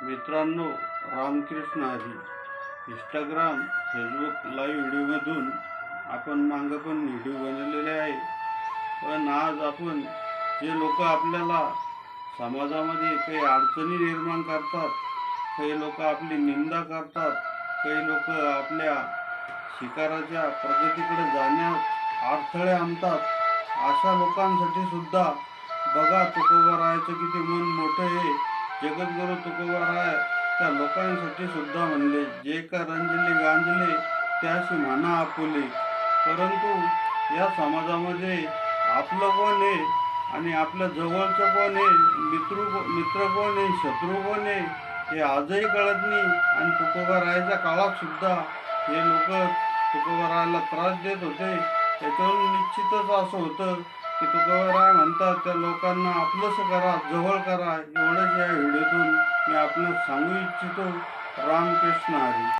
मित्रांनो Ramkrishna Hari Instagram Facebook live व्हिडिओमधून आपण मागं पण व्हिडिओ बनवलेले आहे. पण आज आपण जे लोक आपल्याला समाजामध्ये काही अडचणी निर्माण करतात काही लोक आपली निंदा करतात काही लोक आपल्या शिकाराच्या प्रगतीकडे जाण्यास अडथळे आणतात अशा लोकांसाठी सुद्धा बघा तुकोबारायाचं किती मन मोठं आहे. जगद्गुरु तुकोबाराय त्या लोकांसाठी सुद्धा म्हणले जे का रंजले गांजले त्याशी म्हणा आपुले. परंतु या समाजामध्ये आपलं कोण आहे आणि आपल्या जवळचं कोण आहे मित्र मित्र कोण आहे शत्रू कोण आहे हे आजही कळत नाही. आणि तुकोबारायच्या काळात सुद्धा हे लोक तुकोबारायला त्रास देत होते. त्याच्यावरून निश्चितच असं होतं की तुकोबाराय म्हणतात त्या लोकांना आपलंसं करा जवळ करा. एवढंच या व्हिडिओतून मी आपण सांगू इच्छितो. रामकृष्ण हरी.